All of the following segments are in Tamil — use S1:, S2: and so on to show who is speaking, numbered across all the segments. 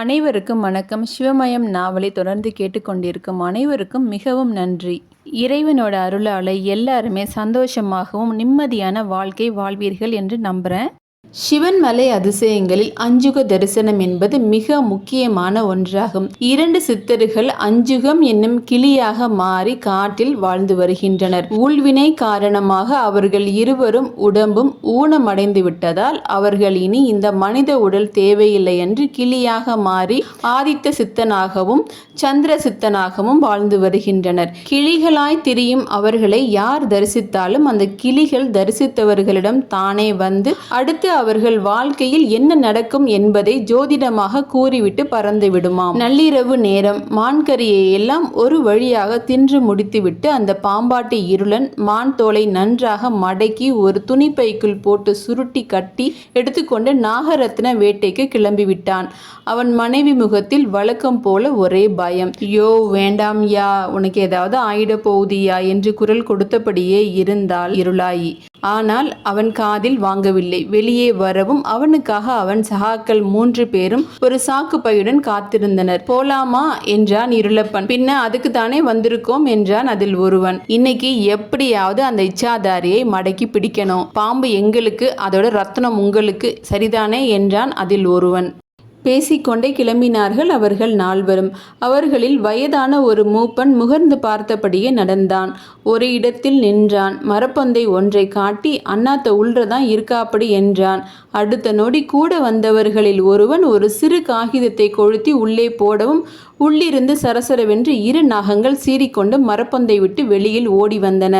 S1: அனைவருக்கும் வணக்கம். சிவமயம் நாவலை தொடர்ந்து கேட்டுக்கொண்டிருக்கும் அனைவருக்கும் மிகவும் நன்றி. இறைவனோட அருளால் எல்லாருமே சந்தோஷமாகவும் நிம்மதியான வாழ்க்கை வாழ்வீர்கள் என்று நம்புகிறேன் சிவன்மலை அதிசயங்களில் அஞ்சுக தரிசனம் என்பது மிக முக்கியமான ஒன்றாகும். இரண்டு சித்தர்கள் அஞ்சுகம் என்னும் கிளியாக மாறி காட்டில் வாழ்ந்து வருகின்றனர். ஊழ்வினை காரணமாக அவர்கள் இருவரும் உடம்பும் ஊனமடைந்து விட்டதால் அவர்கள் இனி இந்த மனித உடல் தேவையில்லை என்று கிளியாக மாறி ஆதித்த சித்தனாகவும் சந்திர சித்தனாகவும் வாழ்ந்து வருகின்றனர். கிளிகளாய் திரியும் அவர்களை யார் தரிசித்தாலும் அந்த கிளிகள் தரிசித்தவர்களிடம் தானே வந்து அடுத்து அவர்கள் வாழ்க்கையில் என்ன நடக்கும் என்பதை ஜோதிடமாக கூறிவிட்டு பறந்து விடுமாம் நள்ளிரவு நேரம். மான்கரியை எல்லாம் ஒரு வழியாக தின்று முடித்துவிட்டு அந்த பாம்பாட்டி இருளன் மான் தோலை நன்றாக மடக்கி ஒரு துணிப்பைக்குள் போட்டு சுருட்டி கட்டி எடுத்துக்கொண்டு நாகரத்ன வேட்டைக்கு கிளம்பிவிட்டான். அவன் மனைவி முகத்தில் வழக்கம் போல ஒரே பயம். யோ வேண்டாம் யா. உனக்கு ஏதாவது ஆயிட போகுதியா என்று குரல் கொடுத்தபடியே இருந்தால் இருளாயி. ஆனால் அவன் காதில் வாங்கவில்லை. வெளியே வரவும் அவனுக்காக அவன் சகாக்கள் மூன்று பேரும் ஒரு சாக்கு பையுடன் காத்திருந்தனர். போலாமா? என்றான் இருளப்பன். பின்ன அதுக்கு தானே வந்திருக்கோம் என்றான் அதில் ஒருவன். இன்னைக்கு எப்படியாவது அந்த இச்சாதாரியை மடக்கி பிடிக்கணும். பாம்பு எங்களுக்கு அதோட ரத்னம் உங்களுக்கு. சரிதானே? என்றான் அதில் ஒருவன். பேசிக்கொண்டே கிளம்பினார்கள் அவர்கள் நால்வரும். அவர்களில் வயதான ஒரு மூப்பன் முகர்ந்து பார்த்தபடியே நடந்தான். ஒரு இடத்தில் நின்றான். மரப்பொந்தை ஒன்றை காட்டி அண்ணாத்த உள்றதான் இருக்காப்படி என்றான். அடுத்த நொடி கூட வந்தவர்களில் ஒருவன் ஒரு சிறு காகிதத்தை கொளுத்தி உள்ளே போடவும் உள்ளிருந்து சரசரவென்று இரு நாகங்கள் சீறிக்கொண்டு மரப்பந்தை விட்டு வெளியில் ஓடி வந்தன.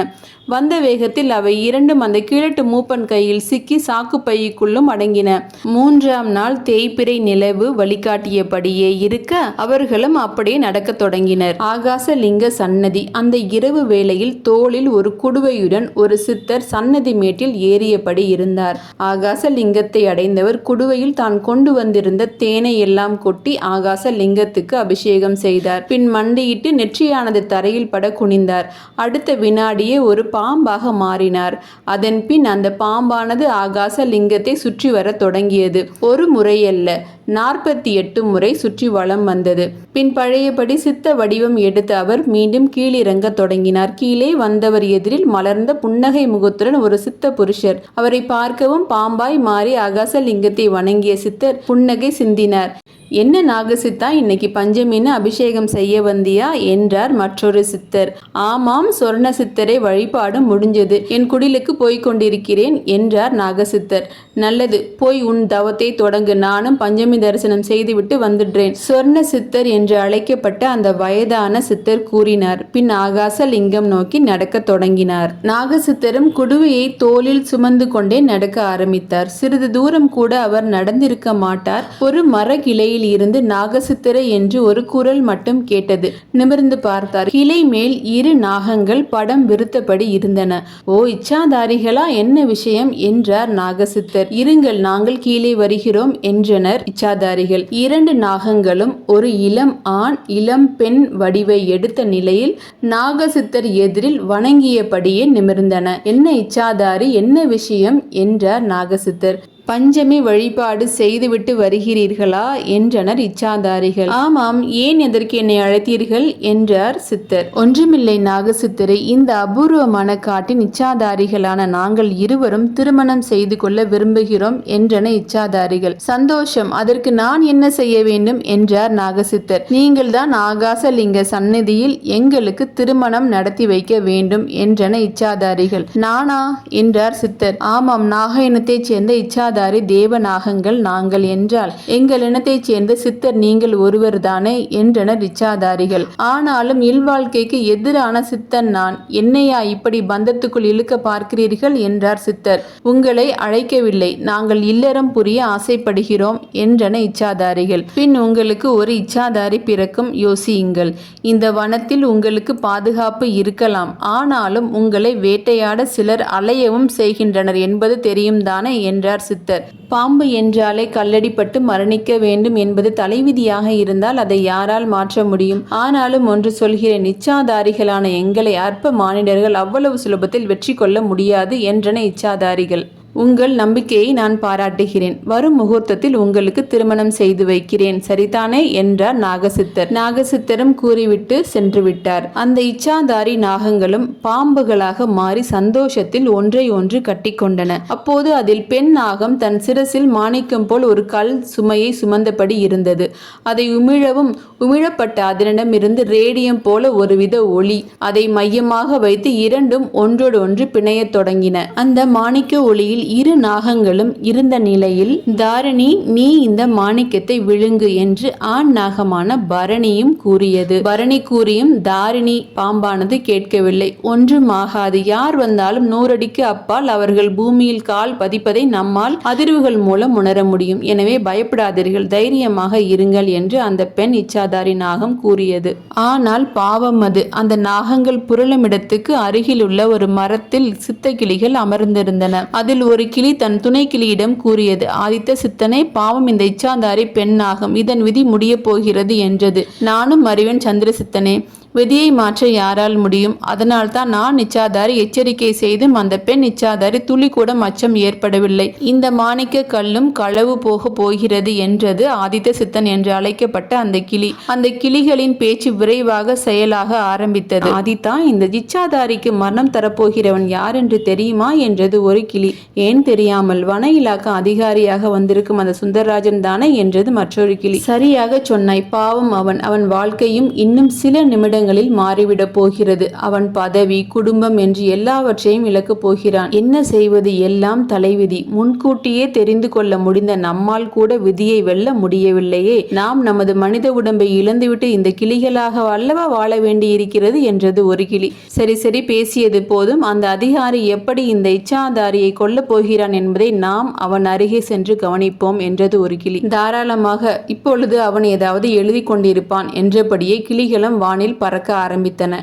S1: வந்த வேகத்தில் அவை இரண்டும் அந்த கிழட்டு மூப்பன் கையில் சிக்கி சாக்கு பைக்குள்ளும் அடங்கின. மூன்றாம் நாள் தேய்பிறை நிலவு வழிகாட்டியபடியே இருக்க அவர்களும் அப்படியே நடக்கத் தொடங்கினர். ஆகாச லிங்க சன்னதி அந்த இரவு வேளையில் தோளில் ஒரு குடுவையுடன் ஒரு சித்தர் சன்னதி மேட்டில் ஏறியபடி இருந்தார். ஆகாச லிங்கத்தை அடைந்தவர் குடுவையில் தான் கொண்டு வந்திருந்த தேனை எல்லாம் கொட்டி ஆகாச லிங்கத்துக்கு அபிஷேகம் செய்தார். பின் மண்டியிட்டு நெற்றியானது தரையில் பட குனிந்தார். அடுத்த வினாடியே ஒரு பாம்பாக மாறினார். அதன் பின் அந்த பாம்பானது ஆகாச லிங்கத்தை சுற்றி வரத் தொடங்கியது. ஒரு முறையல்ல. நாற்பத்தி எட்டு முறை சுற்றி வளம் வந்தது. பின் பழையபடி சித்த வடிவம் எடுத்த அவர் மீண்டும் கீழிறங்க தொடங்கினார். கீழே வந்தவர் எதிரில் மலர்ந்த புன்னகை முகத்துடன் ஒரு சித்த புருஷர். அவரை பார்க்கவும் பாம்பாய் மாறி அகசலிங்கத்தை வணங்கிய சித்தர் புன்னகை சிந்தினார். என்ன நாகசித்தா இன்னைக்கு பஞ்சமின்னு அபிஷேகம் செய்ய வந்தியா? என்றார் மற்றொரு சித்தர். ஆமாம் சொர்ண சித்தரை வழிபாடு முடிஞ்சது. என் குடிலுக்கு போய்க் கொண்டிருக்கிறேன் என்றார் நாகசித்தர். நல்லது போய் உன் தவத்தை தொடங்கு. நானும் பஞ்சமி தரிசனம் செய்துவிட்டு வந்துடுறேன் சொர்ண சித்தர் என்று அழைக்கப்பட்ட அந்த வயதான சித்தர் கூறினார். பின் ஆகாச லிங்கம் நோக்கி நடக்கத் தொடங்கினார். நாகசித்தரும் குடுவையை தோளில் சுமந்து கொண்டே நடக்க ஆரம்பித்தார். சிறிது தூரம் கூட அவர் நடந்திருக்க மாட்டார். ஒரு மர கிளையில் இருந்து நாகசித்திரை என்று ஒரு குரல் மட்டும் கேட்டது. நிமிர்ந்து பார்த்தார். கிளை மேல் இரு நாகங்கள் படம் விருத்தபடி இருந்தன. ஓ இச்சாதாரிகளா? என்ன விஷயம்? என்றார் நாகசித்தர். இருங்கள் நாங்கள் கீழே வருகிறோம் என்றனர். இச்சாதாரிகள் இரண்டு நாகங்களும் ஒரு இளம் ஆண் இளம் பெண் வடிவை எடுத்த நிலையில் நாகசித்தர் எதிரில் வணங்கியபடியே நிமிர்ந்தன. என்ன இச்சாதாரி என்ன விஷயம்? என்றார் நாகசித்தர். பஞ்சமி வழிபாடு செய்துவிட்டு வருகிறீர்களா? என்றனர் இச்சாதாரிகள். ஆமாம் ஏன் எதற்கு என்னை அழைத்தீர்கள்? என்றார் சித்தர். ஒன்றுமில்லை நாகசித்தரை இந்த அபூர்வமான காட்டின் இச்சாதாரிகளான நாங்கள் இருவரும் திருமணம் செய்து கொள்ள விரும்புகிறோம் என்றன இச்சாதாரிகள். சந்தோஷம் அதற்கு நான் என்ன செய்ய வேண்டும்? என்றார் நாகசித்தர். நீங்கள் தான் ஆகாசலிங்க சந்நிதியில் எங்களுக்கு திருமணம் நடத்தி வைக்க வேண்டும் என்றன இச்சாதாரிகள். நானா? என்றார் சித்தர். ஆமாம் நாக இனத்தைச் சேர்ந்த இச்சா இச்சாதாரி தேவநாகங்கள் நாங்கள் என்றால் எங்கள் இனத்தைச் சேர்ந்த சித்தர் நீங்கள் ஒருவர் தானே என்றனர் இச்சாதாரிகள் ஆனாலும் இல்வாழ்க்கைக்கு எதிரான சித்தன் நான். என்னையா இப்படி பந்தத்துக்குள் இழுக்க பார்க்கிறீர்கள் என்றார் சித்தர். உங்களை அழைக்கவில்லை. நாங்கள் இல்லறம் புரிய ஆசைப்படுகிறோம் என்றன இச்சாதாரிகள். பின் உங்களுக்கு ஒரு இச்சாதாரி பிறக்கும் யோசியுங்கள். இந்த வனத்தில் உங்களுக்கு பாதுகாப்பு இருக்கலாம். ஆனாலும் உங்களை வேட்டையாட சிலர் அலையவும் செய்கின்றனர் என்பது தெரியும் தானே என்றார் சித்தர். சித்தர் பாம்பு என்றாலே கல்லடிப்பட்டு மரணிக்க வேண்டும் என்பது தலைவிதியாக இருந்தால் அதை யாரால் மாற்ற முடியும்? ஆனாலும் ஒன்று சொல்கிறேன் இச்சாதாரிகளான எங்களை அற்ப மானிடர்கள் அவ்வளவு சுலபத்தில் வெற்றி கொள்ள முடியாது என்றன இச்சாதாரிகள். உங்கள் நம்பிக்கையை நான் பாராட்டுகிறேன். வரும் முகூர்த்தத்தில் உங்களுக்கு திருமணம் செய்து வைக்கிறேன். சரிதானே? என்றார் நாகசித்தர். நாகசித்தரும் கூறிவிட்டு சென்று விட்டார் அந்த இச்சாதாரி நாகங்களும் பாம்புகளாக மாறி சந்தோஷத்தில் ஒன்றை ஒன்று கட்டிக்கொண்டன அப்போது அதில் பெண் நாகம் தன் சிரசில் மாணிக்கம் போல் ஒரு கல் சுமையை சுமந்தபடி இருந்தது. அதை உமிழவும் உமிழப்பட்ட அதனிடமிருந்து ரேடியம் போல ஒருவித ஒளி. அதை மையமாக வைத்து இரண்டும் ஒன்றோடு ஒன்று பிணையத் தொடங்கின. அந்த மாணிக்க ஒளியில் இரு நாகங்களும் இருந்த நிலையில் தாரிணி நீ இந்த மாணிக்கத்தை விழுங்கு என்று ஆண் நாகமான பரணியும் கூறியது. பரணி கூறியும் தாரிணி பாம்பானது கேட்கவில்லை. ஒன்றும் ஆகாது யார் வந்தாலும் நூறடிக்கு அப்பால் அவர்கள் பூமியில் கால் பதிப்பதை நம்மால் அதிர்வுகள் மூலம் உணர முடியும். எனவே பயப்படாதீர்கள். தைரியமாக இருங்கள் என்று அந்த பெண் இச்சாதாரி நாகம் கூறியது. ஆனால் பாவம் அது. அந்த நாகங்கள் புரளுமிடத்துக்கு அருகில் உள்ள ஒரு மரத்தில் சித்த கிளிகள் அமர்ந்திருந்தன. அதில் ஒரு கிளி தன் துணை கிளியிடம் கூறியது. ஆதித்த சித்தனை பாவம் இந்த இச்சாந்தாரி பெண்ணாகும். இதன் விதி முடியப் போகிறது என்றது. நானும் அறிவன் சந்திரசித்தனே விதியை மாற்ற யாரால் முடியும்? அதனால்தான் நான் நிச்சாதாரி எச்சரிக்கை செய்தும் அந்த பெண் நிச்சாதாரி துளி கூட மச்சம் ஏற்படவில்லை. இந்த மாணிக்க கல்லும் களவு போக போகிறது என்றது ஆதித்த சித்தன் என்று அழைக்கப்பட்ட அந்த கிளி. அந்த கிளிகளின் பேச்சு விரைவாக செயலாக ஆரம்பித்தது. ஆதித்தா இந்த நிச்சாதாரிக்கு மரணம் தரப்போகிறவன் யார் என்று தெரியுமா என்றது ஒரு கிளி. ஏன் தெரியாமல் வன இலாக்க அதிகாரியாக வந்திருக்கும் அந்த சுந்தரராஜன் தானே என்றது மற்றொரு கிளி. சரியாக சொன்னாய். பாவம் அவன். அவன் வாழ்க்கையும் இன்னும் சில நிமிடங்கள் நிமிடங்களில் மாறிவிடப் போகிறது. அவன் பதவி குடும்பம் என்று எல்லாவற்றையும் இழக்கப் போகிறான். என்ன செய்வது? எல்லாம் தலைவிதி. முன்கூட்டியே தெரிந்து கொள்ள முடிந்த நம்மால் கூட விதியை வெல்ல முடியவில்லையே. நாம் நமது மனித உடம்பை இழந்துவிட்டு இந்த கிளிகளாக அல்லவா வாழ வேண்டியிருக்கிறது என்றது ஒரு கிளி. சரி சரி பேசியது போதும். அந்த அதிகாரி எப்படி இந்த இச்சாதாரியை கொல்லப் போகிறான் என்பதை நாம் அவன் அருகே சென்று கவனிப்போம் என்றது ஒரு கிளி. தாராளமாக இப்பொழுது அவன் ஏதாவது எழுதி கொண்டிருப்பான் என்றபடியே கிளிகளும் வானில் பறக்க ஆரம்பித்தன.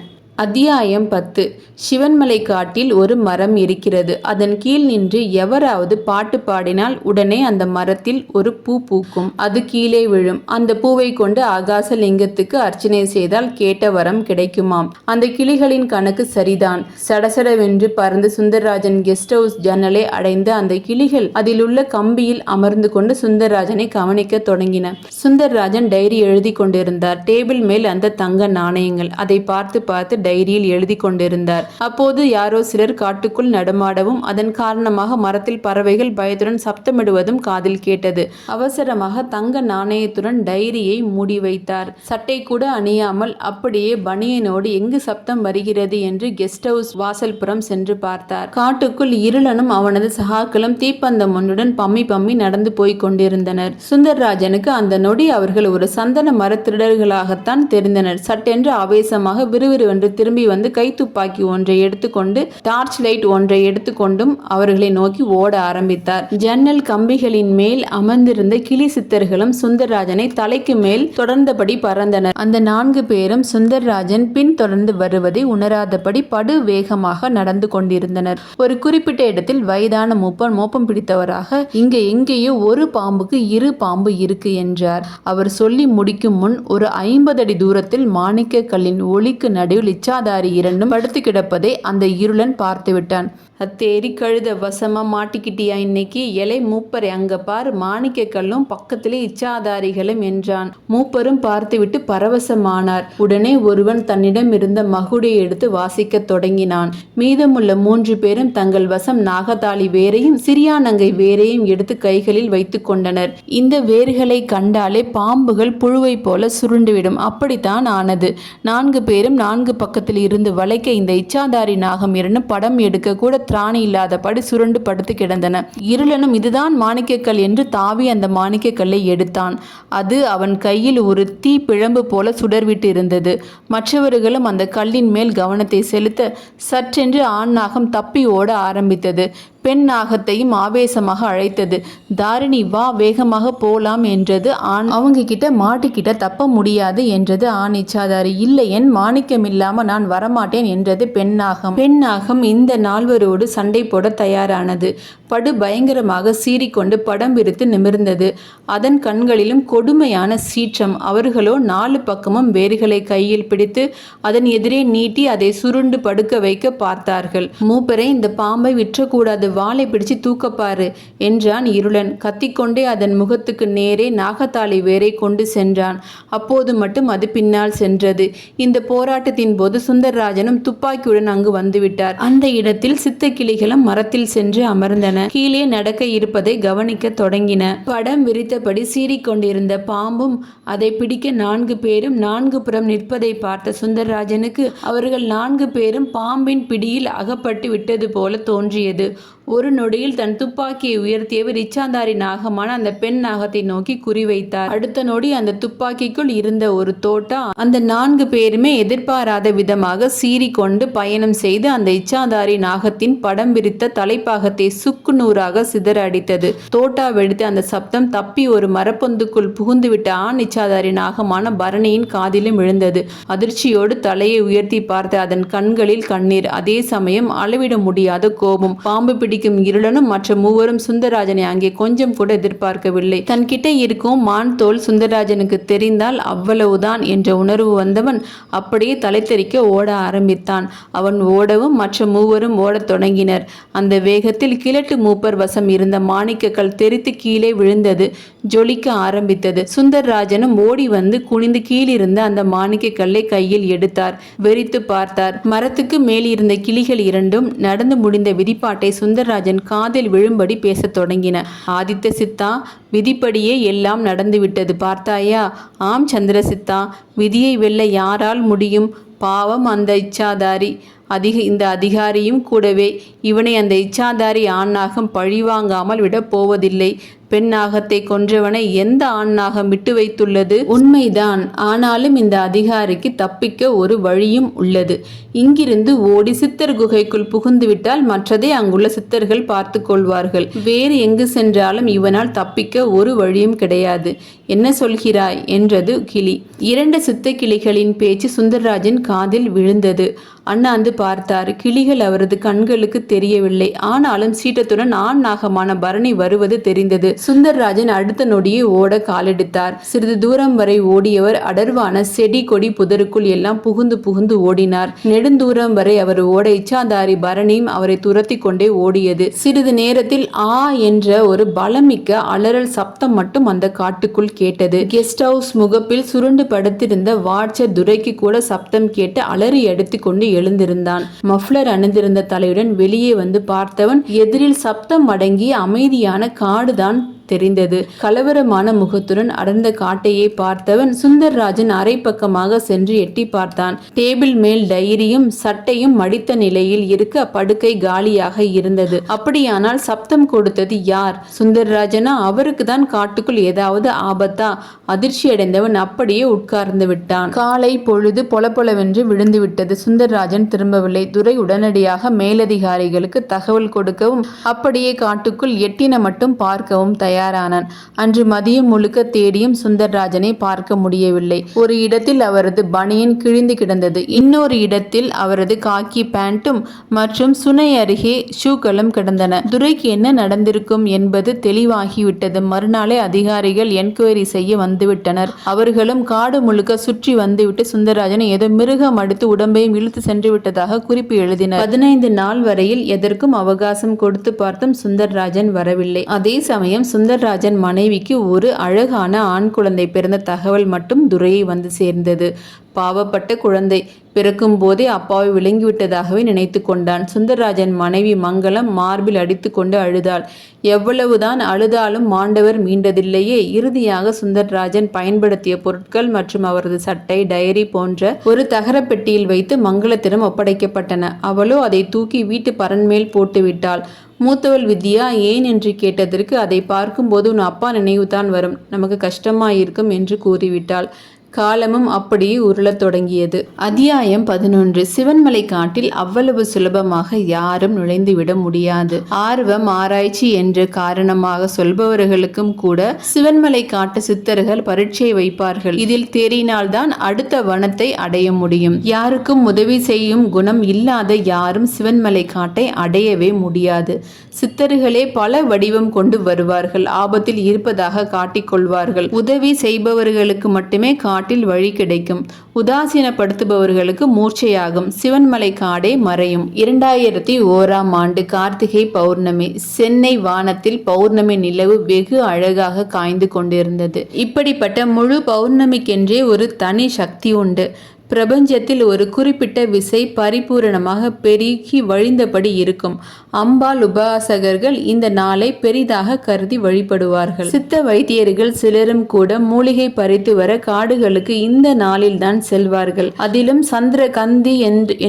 S1: அத்தியாயம் பத்து. சிவன்மலை காட்டில் ஒரு மரம் இருக்கிறது. அதன் கீழ் நின்று எவராவது பாட்டு பாடினால் உடனே அந்த மரத்தில் ஒரு பூ பூக்கும். அது கீழே விழும். அந்த பூவை கொண்டு ஆகாச லிங்கத்துக்கு அர்ச்சனை செய்தால் கேட்ட வரம் கிடைக்குமாம். அந்த கிளிகளின் கணக்கு சரிதான். சடசடவென்று பறந்து சுந்தரராஜன் கெஸ்ட் ஹவுஸ் ஜன்னலை அடைந்த அந்த கிளிகள் அதில் உள்ள கம்பியில் அமர்ந்து கொண்டு சுந்தரராஜனை கவனிக்க தொடங்கின. சுந்தரராஜன் டைரி எழுதி கொண்டிருந்தார். டேபிள் மேல் அந்த தங்க நாணயங்கள். அதை பார்த்து பார்த்து டைரியில் எழுதி கொண்டிருந்தார். அப்போது யாரோ சிலர் காட்டுக்குள் நடமாடவும் அதன் காரணமாக மரத்தில் பறவைகள் பயத்துடன் சப்தமிடுவதும் காதில் கேட்டது. அவசரமாக தங்க நாணயத்துடன் டைரியை மூடி வைத்தார். சட்டை கூட அணியாமல் அப்படியே பனியனோடு எங்கு சப்தம் வருகிறது என்று கெஸ்ட் ஹவுஸ் வாசல்புறம் சென்று பார்த்தார். காட்டுக்குள் இருளனும் அவனது சகாக்களும் தீப்பந்தம் ஒன்றுடன் பம்மி பம்மி நடந்து போய்க் கொண்டிருந்தனர். சுந்தர்ராஜனுக்கு அந்த நொடி அவர்கள் ஒரு சந்தன மரத்திருடர்களாகத்தான் தெரிந்தனர். சட்டென்று ஆவேசமாக விறுவிறுவென்று திரும்பி வந்து கைத்துப்பாக்கி ஒன்றை எடுத்துக்கொண்டு டார்ச் லைட் ஒன்றை எடுத்துக்கொண்டும் அவர்களை நோக்கி ஓட ஆரம்பித்தார். ஜன்னல் கம்பிகளின் மேல் அமர்ந்திருந்த கிளி சித்தர்களும் சுந்தரராஜனை தலைக்கு மேல் தொடர்ந்தபடி பறந்தனர். அந்த நான்கு பேரும் சுந்தரராஜன் பின் தொடர்ந்து வருவதை உணராதபடி படு வேகமாக நடந்து கொண்டிருந்தனர். ஒரு குறிப்பிட்ட இடத்தில் வயதான மூப்பன் மோப்பம் பிடித்தவராக இங்க எங்கேயோ ஒரு பாம்புக்கு இரு பாம்பு இருக்கு என்றார். அவர் சொல்லி முடிக்கும் முன் ஒரு ஐம்பது அடி தூரத்தில் மாணிக்க கல்லின் ஒளிக்கு நடுவில் பிச்சாதாரி இரண்டும் படுத்து கிடப்பதை அந்த இருளன் பார்த்துவிட்டான். விட்டான் கழுத வசமாக மாட்டிக்கிட்டியா இன்னைக்கு? இலை மூப்பரை அங்கே பார் மாணிக்க கல்லும் பக்கத்திலே இச்சாதாரிகளும் என்றான். மூப்பரும் பார்த்துவிட்டு பரவசமானார். உடனே ஒருவன் தன்னிடம் இருந்த மகுடியை எடுத்து வாசிக்கத் தொடங்கினான். மீதமுள்ள மூன்று பேரும் தங்கள் வசம் நாகதாளி வேரையும் சிறியானங்கை வேரையும் எடுத்து கைகளில் வைத்து கொண்டனர். இந்த வேர்களை கண்டாலே பாம்புகள் புழுவை போல சுருண்டுவிடும். அப்படித்தான் ஆனது. நான்கு பேரும் நான்கு பக்கத்தில் இருந்து வளைக்க இந்த இச்சாதாரி நாகம் இரண்டு படம் எடுக்க கூட திராணி இல்லாதபடி சுருண்டு படுத்து கிடந்தன. இருளனும் இதுதான் மாணிக்கக்கல் என்று தாவி அந்த மாணிக்கக்கல்லை எடுத்தான். அது அவன் கையில் ஒரு தீ பிழம்பு போல சுடர்விட்டு இருந்தது. மற்றவர்களும் அந்த கல்லின் மேல் கவனத்தை செலுத்த சற்றென்று ஆண் நாகம் தப்பி ஓட ஆரம்பித்தது. பெண் நாகத்தையும் ஆவேசமாக அழைத்தது. தாரிணி வா வேகமாக போலாம் என்றது ஆண் அவங்க கிட்ட மாட்டிக்கிட்ட தப்ப முடியாது என்றது ஆண் இச்சாதாரி இல்லை என் மாணிக்கம் இல்லாம நான் வரமாட்டேன் என்றது பெண்ணாகம் பெண்ணாகம் இந்த நால்வரோடு சண்டை போட தயாரானது. படு பயங்கரமாக சீறிக்கொண்டு படம் விரித்து நிமிர்ந்தது. அதன் கண்களிலும் கொடுமையான சீற்றம். அவர்களோ நாலு பக்கமும் வேர்களை கையில் பிடித்து அதன் எதிரே நீட்டி அதை சுருண்டு படுக்க வைக்க பார்த்தார்கள். மூப்பரை இந்த பாம்பை விற்றக்கூடாது வாளை பிடிச்சு தூக்கப்பாரு என்றான் இருளன். கத்திக்கொண்டே அதன் முகத்துக்கு நேரே நாகத்தாளி வேரை கொண்டு சென்றான். அப்போது மட்டும் அது பின்னால் சென்றது. இந்த போராட்டத்தின் போது சுந்தரராஜனும் துப்பாக்கியுடன் அங்கு வந்துவிட்டார். அந்த இடத்தில் சித்த கிளிகளும் மரத்தில் சென்று அமர்ந்தன. கீழே நடக்க இருப்பதை கவனிக்க தொடங்கின. படம் விரித்தபடி சீறிக்கொண்டிருந்த பாம்பும் அதை பிடிக்க நான்கு பேரும் நான்கு புறம் நிற்பதை பார்த்த சுந்தரராஜனுக்கு அவர்கள் நான்கு பேரும் பாம்பின் பிடியில் அகப்பட்டு விட்டது போல தோன்றியது. ஒரு நொடியில் தன் துப்பாக்கியை உயர்த்தியவர் இச்சாந்தாரி நாகமான அந்த பெண் நாகத்தை நோக்கி குறிவைத்தார். அடுத்த நொடி அந்த துப்பாக்கிக்குள் இருந்த ஒரு தோட்டா அந்த நான்கு பேருமே எதிர்பாராத விதமாக சீறிக்கொண்டு பயணம் செய்து அந்த இச்சாதாரி நாகத்தின் படம் விரித்த தலைப்பாகத்தை சுக்கு நூறாக சிதற அடித்தது தோட்டா வெடித்த அந்த சப்தம் தப்பி ஒரு மரப்பொந்துக்குள் புகுந்துவிட்ட ஆண் இச்சாதாரி நாகமான பரணியின் காதிலும் விழுந்தது. அதிர்ச்சியோடு தலையை உயர்த்தி பார்த்த அதன் கண்களில் கண்ணீர். அதே சமயம் அளவிட முடியாத கோபம். பாம்பு பிடி பிடிக்கும் இருளனும் மற்ற மூவரும் சுந்தரராஜனை அங்கே கொஞ்சம் கூட எதிர்பார்க்கவில்லை. தன்கிட்ட இருக்கும் மான் தோல் சுந்தரராஜனுக்கு தெரிந்தால் அவ்வளவுதான் என்ற உணர்வு வந்தவன் அப்படியே தலைத்தெறிக்க ஓட ஆரம்பித்தான். அவன் ஓடவும் மற்ற மூவரும் ஓடத் தொடங்கினர். அந்த வேகத்தில் கிழட்டு மூப்பர் வசம் இருந்த மாணிக்கக்கல் தெரித்து கீழே விழுந்தது ஜொலிக்க ஆரம்பித்தது. சுந்தர்ராஜனும் ஓடி வந்து குனிந்து கீழிருந்த அந்த மாணிக்க கல்லை கையில் எடுத்தார் வெறித்து பார்த்தார். மரத்துக்கு மேல் இருந்த கிளிகள் இரண்டும் நடந்து முடிந்த விதிப்பாட்டை சுந்தர் சுந்தரராஜன் காதில் விழும்படி பேசத் தொடங்கின. ஆதித்த சித்தா விதிப்படியே எல்லாம் நடந்துவிட்டது பார்த்தாயா? ஆம் சந்திரசித்தா விதியை வெல்ல யாரால் முடியும்? பாவம் அந்த இச்சாதாரி. அதிக இந்த அதிகாரியும் கூடவே. இவனை அந்த இச்சாதாரி ஆணாகம் பழிவாங்காமல் விடப் போவதில்லை. பெண் நாகத்தை கொன்றவனை எந்த ஆண் நாகம் விட்டு வைத்துள்ளது? உண்மைதான். ஆனாலும் இந்த அதிகாரிக்கு தப்பிக்க ஒரு வழியும் உள்ளது. இங்கிருந்து ஓடி சித்தர் குகைக்குள் புகுந்துவிட்டால் மற்றதை அங்குள்ள சித்தர்கள் பார்த்து கொள்வார்கள். வேறு எங்கு சென்றாலும் இவனால் தப்பிக்க ஒரு வழியும் கிடையாது. என்ன சொல்கிறாய்? என்றது கிளி. இரண்டு சித்த கிளிகளின் பேச்சு சுந்தரராஜன் காதில் விழுந்தது. அண்ணாந்து பார்த்தார். கிளிகள் அவரது கண்களுக்கு தெரியவில்லை. ஆனாலும் சீட்டத்துடன் ஆண் நாகமான பரணி வருவது தெரிந்தது. சுந்தர்ராஜன் அடுத்த நொடியே ஓட காலெடுத்தார். சிறிது தூரம் வரை ஓடியவர் அடர்வான செடி கொடி புதருக்குள் எல்லாம் புகுந்து புகுந்து ஓடினார். நெடுந்தூரம் வரை அவர் ஓட இச்சாதாரி பரணியும் அவரை துரத்தி கொண்டே ஓடியது. சிறிது நேரத்தில் ஆ என்ற ஒரு பலமிக்க அலறல் சப்தம் மட்டும் அந்த காட்டுக்குள் கேட்டது. கெஸ்ட் ஹவுஸ் முகப்பில் சுருண்டு படுத்திருந்த வாட்ச துரைக்கு கூட சப்தம் கேட்டு அலறி எடுத்துக்கொண்டு எழுந்திருந்தான். மஃப்ளர் அணிந்திருந்த தலையுடன் வெளியே வந்து பார்த்தவன் எதிரில் சப்தம் அடங்கிய அமைதியான காடுதான் தெரிந்தது. கலவரமான முகத்துடன் அடர்ந்த காட்டையை பார்த்தவன் சுந்தர்ராஜன் அரை பக்கமாக சென்று எட்டி பார்த்தான். டேபிள் மேல் டைரியும் சட்டையும் மடித்த நிலையில் இருக்க படுக்கை காலியாக இருந்தது. அப்படியானால் சப்தம் கொடுத்தது யார்? சுந்தர்ராஜனா? அவருக்கு தான் காட்டுக்குள் ஏதாவது ஆபத்தா? அதிர்ச்சி அடைந்தவன் அப்படியே உட்கார்ந்து விட்டான். காலை பொழுது பொலபொலவென்று விழுந்து விட்டது சுந்தர்ராஜன் திரும்பவில்லை. துரை உடனடியாக மேலதிகாரிகளுக்கு தகவல் கொடுக்கவும் அப்படியே காட்டுக்குள் எட்டின மட்டும் பார்க்கவும் தயார் தயாரானான். அன்று மதியம் முழுக்க தேடியும் சுந்தர்ராஜனை பார்க்க முடியவில்லை. ஒரு இடத்தில் அவரது பனியன் கிழிந்து கிடந்தது. இன்னொரு இடத்தில் அவரது காக்கி பேண்ட்டும் மற்றும் சுனை அருகே ஷூக்களும் கிடந்தன. துரைக்கு என்ன நடந்திருக்கும் என்பது தெளிவாகிவிட்டது. மறுநாளே அதிகாரிகள் என்கொயரி செய்ய வந்துவிட்டனர். அவர்களும் காடு முழுக்க சுற்றி வந்துவிட்டு சுந்தரராஜன் ஏதோ மிருகம் அடுத்து உடம்பையும் இழுத்து சென்று விட்டதாக குறிப்பு எழுதினர். பதினைந்து நாள் வரையில் எதற்கும் அவகாசம் கொடுத்து பார்த்தும் சுந்தர்ராஜன் வரவில்லை. அதே சமயம் சுந்தர்ராஜன் மனைவிக்கு ஒரு அழகான ஆண் குழந்தை பிறந்த தகவல் மட்டும் துரையை வந்து சேர்ந்தது. பாவப்பட்ட குழந்தை. பிறக்கும் போதே அப்பாவை விளங்கிவிட்டதாகவே நினைத்து கொண்டான். சுந்தரராஜன் மனைவி மங்களம் மார்பில் அடித்துக்கொண்டு அழுதாள். எவ்வளவுதான் அழுதாலும் மாண்டவர் மீண்டதில்லையே. இறுதியாக சுந்தரராஜன் பயன்படுத்திய பொருட்கள் மற்றும் அவரது சட்டை டைரி போன்ற ஒரு தகரப்பெட்டியில் வைத்து மங்களத்திடம் ஒப்படைக்கப்பட்டன. அவளோ அதை தூக்கி வீட்டு பரன்மேல் போட்டுவிட்டாள். மூத்தவள் வித்யா ஏன் என்று கேட்டதற்கு அதை பார்க்கும்போது உன் அப்பா நினைவுதான் வரும். நமக்கு கஷ்டமாயிருக்கும் என்று கூறிவிட்டாள். காலமும் அப்படியே உருளத் தொடங்கியது. அத்தியாயம் பதினொன்று. சிவன்மலை காட்டில் அவ்வளவு சுலபமாக யாரும் நுழைந்துவிட முடியாது. ஆர்வம் ஆராய்ச்சி என்ற காரணமாக சொல்பவர்களுக்கும் கூட சிவன்மலை காட்டு சித்தர்கள் பரீட்சை வைப்பார்கள். இதில் தேறினால்தான் அடுத்த வனத்தை அடைய முடியும். யாருக்கும் உதவி செய்யும் குணம் இல்லாத யாரும் சிவன்மலை காட்டை அடையவே முடியாது. சித்தர்களே பல வடிவம் கொண்டு வருவார்கள். ஆபத்தில் இருப்பதாக காட்டிக்கொள்வார்கள் உதவி செய்பவர்களுக்கு மட்டுமே கா காட்டில் வழி கிடைக்கும். உதாசீனப்படுத்துபவர்களுக்கு மூர்ச்சையாகும். சிவன்மலை காடே மறையும். இரண்டாயிரத்தி ஓராம் ஆண்டு கார்த்திகை பௌர்ணமி சென்னை வானத்தில் பௌர்ணமி நிலவு வெகு அழகாக காய்ந்து கொண்டிருந்தது. இப்படிப்பட்ட முழு பௌர்ணமிக்கென்றே ஒரு தனி சக்தி உண்டு. பிரபஞ்சத்தில் ஒரு குறிப்பிட்ட விசை பரிபூரணமாக பெருகி வழிந்தபடி இருக்கும். அம்பாள் உபாசகர்கள் இந்த நாளை பெரிதாக கருதி வழிபடுவார்கள். சித்த வைத்தியர்கள் சிலரும் கூட மூலிகை பறித்து வர காடுகளுக்கு இந்த நாளில்தான் செல்வார்கள். அதிலும் சந்திர கந்தி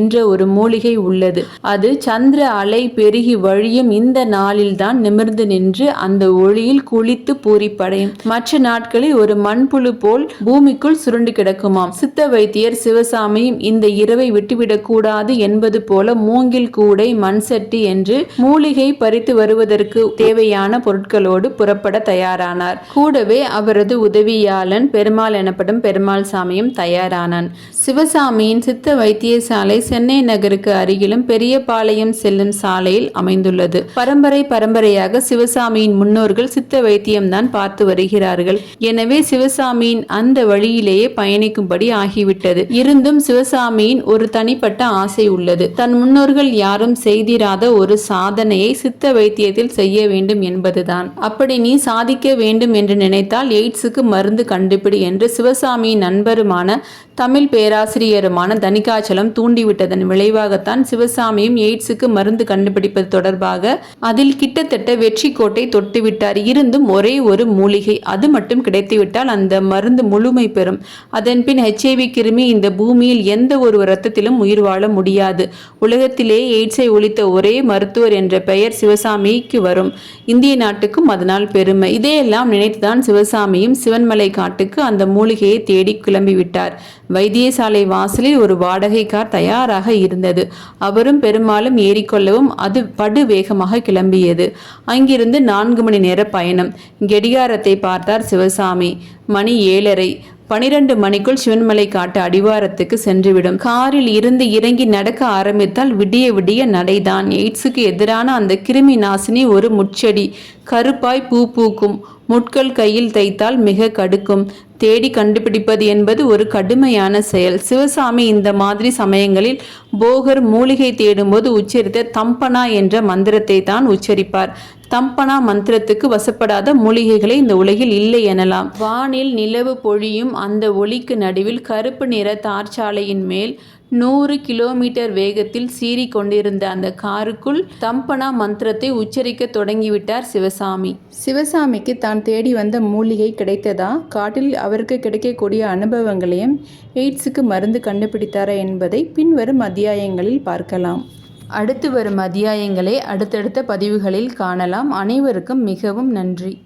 S1: என்ற ஒரு மூலிகை உள்ளது. அது சந்திர அலை பெருகி வழியும் இந்த நாளில்தான் நிமிர்ந்து நின்று அந்த ஒளியில் குளித்து பூரிப்படையும். மற்ற நாட்களில் ஒரு மண்புழு போல் பூமிக்குள் சுருண்டு கிடக்குமாம். சித்த வைத்தியர் சிவசாமியும் இந்த இரவை விட்டுவிடக்கூடாது என்பது போல மூங்கில் கூடை மண் சட்டி என்று மூலிகை பறித்து வருவதற்கு தேவையான பொருட்களோடு புறப்பட தயாரானார். கூடவே அவரது உதவியாளன் பெருமாள் எனப்படும் பெருமாள் சாமியும் தயாரானான். சிவசாமியின் சித்த வைத்தியசாலை சென்னை நகருக்கு அருகிலும் பெரியபாளையம் செல்லும் சாலையில் அமைந்துள்ளது. பரம்பரை பரம்பரையாக சிவசாமியின் முன்னோர்கள் சித்த வைத்தியம்தான் பார்த்து வருகிறார்கள். எனவே சிவசாமியின் அந்த வழியிலேயே பயணிக்கும்படி ஆகிவிட்டது. இருந்தும் சிவசாமியின் ஒரு தனிப்பட்ட ஆசை உள்ளது. தன் முன்னோர்கள் யாரும் செய்திராத ஒரு சாதனையை சித்த வைத்தியத்தில் செய்ய வேண்டும் என்பதுதான். அப்படி நீ சாதிக்க வேண்டும் என்று நினைத்தால் எய்ட்ஸுக்கு மருந்து கண்டுபிடி என்று சிவசாமியின் நண்பருமான தமிழ் பேராசிரியருமான தனிகாச்சலம் தூண்டிவிட்டதன் விளைவாகத்தான் சிவசாமியும் எய்ட்ஸுக்கு மருந்து கண்டுபிடிப்பது தொடர்பாக அதில் கிட்டத்தட்ட வெற்றி கோட்டை தொட்டுவிட்டார். இருந்தும் ஒரே ஒரு மூலிகை அது மட்டும் கிடைத்துவிட்டால் அந்த மருந்து முழுமை பெறும். அதன்பின் ஹெச்ஐவி கிருமி இந்த பூமியில் எந்த ஒரு ரத்தத்திலும் உயிர் வாழ முடியாது. உலகத்திலே எய்ட்ஸை ஒழித்த ஒரே மருத்துவர் என்ற பெயர் சிவசாமிக்கு வரும். இந்திய நாட்டுக்கும் அதனால் பெருமை. இதையெல்லாம் நினைத்துதான் சிவசாமியும் சிவன்மலை காட்டுக்கு அந்த மூலிகையை தேடி கிளம்பிவிட்டார். வைத்தியசாலை வாசலில் ஒரு வாடகை கார் தயாராக இருந்தது. அவரும் பெரும்பாலும் ஏறிக்கொள்ளவும் அது படு வேகமாக கிளம்பியது. அங்கிருந்து நான்கு மணி நேர பயணம். கெடிகாரத்தை பார்த்தார் சிவசாமி. மணி ஏழரை. பனிரெண்டு மணிக்குள் சிவன்மலை காட்டு அடிவாரத்துக்கு சென்றுவிடும். காரில் இருந்து இறங்கி நடக்க ஆரம்பித்தால் விடிய விடிய நடைதான். எய்ட்ஸுக்கு எதிரான அந்த கிருமி நாசினி ஒரு முச்செடி கருப்பாய் பூ பூக்கும். முட்கள் கையில் தைத்தால் மிக கடுக்கும். தேடி கண்டுபிடிப்பது என்பது ஒரு கடுமையான செயல். சிவசாமி இந்த மாதிரி சமயங்களில் போகர் மூலிகை தேடும்போது உச்சரித்த தம்பனா என்ற மந்திரத்தை தான் உச்சரிப்பார். தம்பனா மந்திரத்துக்கு வசப்படாத மூலிகைகளை இந்த உலகில் இல்லை எனலாம். வானில் நிலவு பொழியும் அந்த ஒளிக்கு நடுவில் கருப்பு நிற தார்ச்சாலையின் மேல் நூறு கிலோமீட்டர் வேகத்தில் சீறி கொண்டிருந்த அந்த காருக்குள் தம்பனா மந்திரத்தை உச்சரிக்க தொடங்கிவிட்டார் சிவசாமி. சிவசாமிக்கு தான் தேடி வந்த மூலிகை கிடைத்ததா? காட்டில் அவருக்கு கிடைக்கக்கூடிய அனுபவங்களையும் எய்ட்ஸுக்கு மருந்து கண்டுபிடித்தாரா என்பதை பின்வரும் அத்தியாயங்களில் பார்க்கலாம். அடுத்து வரும் அத்தியாயங்களை அடுத்தடுத்த பதிவுகளில் காணலாம். அனைவருக்கும் மிகவும் நன்றி.